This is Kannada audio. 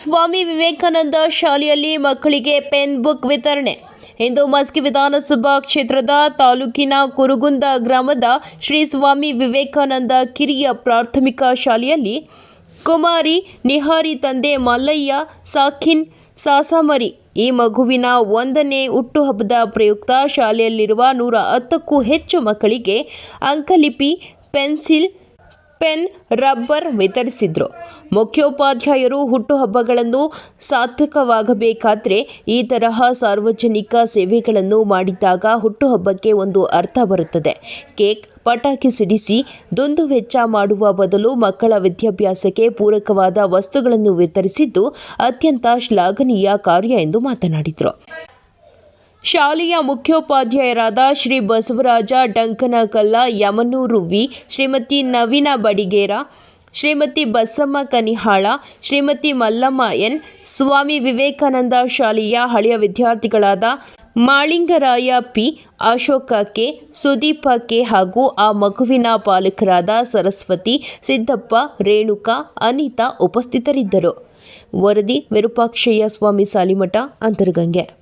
ಸ್ವಾಮಿ ವಿವೇಕಾನಂದ ಶಾಲೆಯಲ್ಲಿ ಮಕ್ಕಳಿಗೆ ಪೆನ್ ಬುಕ್ ವಿತರಣೆ. ಇಂದು ಮಸ್ಕಿ ವಿಧಾನಸಭಾ ಕ್ಷೇತ್ರದ ತಾಲೂಕಿನ ಕುರುಗುಂದ ಗ್ರಾಮದ ಶ್ರೀ ಸ್ವಾಮಿ ವಿವೇಕಾನಂದ ಕಿರಿಯ ಪ್ರಾಥಮಿಕ ಶಾಲೆಯಲ್ಲಿ ಕುಮಾರಿ ನಿಹಾರಿ ತಂದೆ ಮಲ್ಲಯ್ಯ ಸಾಖಿನ್ ಸಾಸಾಮರಿ ಈ ಮಗುವಿನ ಒಂದನೇ ಹುಟ್ಟುಹಬ್ಬದ ಪ್ರಯುಕ್ತ ಶಾಲೆಯಲ್ಲಿರುವ ನೂರ ಹತ್ತಕ್ಕೂ ಹೆಚ್ಚು ಮಕ್ಕಳಿಗೆ ಅಂಕಲಿಪಿ, ಪೆನ್ಸಿಲ್ ಪೆನ್, ರಬ್ಬರ್ ವಿತರಿಸಿದ್ರು. ಮುಖ್ಯೋಪಾಧ್ಯಾಯರು ಹುಟ್ಟುಹಬ್ಬಗಳನ್ನು ಸಾರ್ಥಕವಾಗಬೇಕಾದ್ರೆ ಈ ತರಹ ಸಾರ್ವಜನಿಕ ಸೇವೆಗಳನ್ನು ಮಾಡಿದಾಗ ಹುಟ್ಟುಹಬ್ಬಕ್ಕೆ ಒಂದು ಅರ್ಥ ಬರುತ್ತದೆ. ಕೇಕ್ ಪಟಾಕಿ ಸಿಡಿಸಿ, ದುಂದು ವೆಚ್ಚ ಮಾಡುವ ಬದಲು ಮಕ್ಕಳ ವಿದ್ಯಾಭ್ಯಾಸಕ್ಕೆ ಪೂರಕವಾದ ವಸ್ತುಗಳನ್ನು ವಿತರಿಸಿದ್ದು ಅತ್ಯಂತ ಶ್ಲಾಘನೀಯ ಕಾರ್ಯ ಎಂದು ಮಾತನಾಡಿದರು. ಶಾಲೆಯ ಮುಖ್ಯೋಪಾಧ್ಯಾಯರಾದ ಶ್ರೀ ಬಸವರಾಜ ಡಂಕನಕಲ್ಲ ಯಮನೂರು ವಿ, ಶ್ರೀಮತಿ ನವೀನ ಬಡಿಗೇರ, ಶ್ರೀಮತಿ ಬಸಮ್ಮ ಕನಿಹಾಳ, ಶ್ರೀಮತಿ ಮಲ್ಲಮ್ಮ ಎನ್, ಸ್ವಾಮಿ ವಿವೇಕಾನಂದ ಶಾಲೆಯ ಹಳೆಯ ವಿದ್ಯಾರ್ಥಿಗಳಾದ Malingaraya P, Ashoka K, Sudeepa K ಹಾಗೂ ಆ ಮಗುವಿನ ಪಾಲಕರಾದ ಸರಸ್ವತಿ, ಸಿದ್ದಪ್ಪ, ರೇಣುಕಾ, ಅನಿತಾ ಉಪಸ್ಥಿತರಿದ್ದರು. ವರದಿ ವಿರೂಪಾಕ್ಷಯ್ಯ ಸ್ವಾಮಿ ಸಾಲಿಮಠ, ಅಂತರಗಂಗೆ.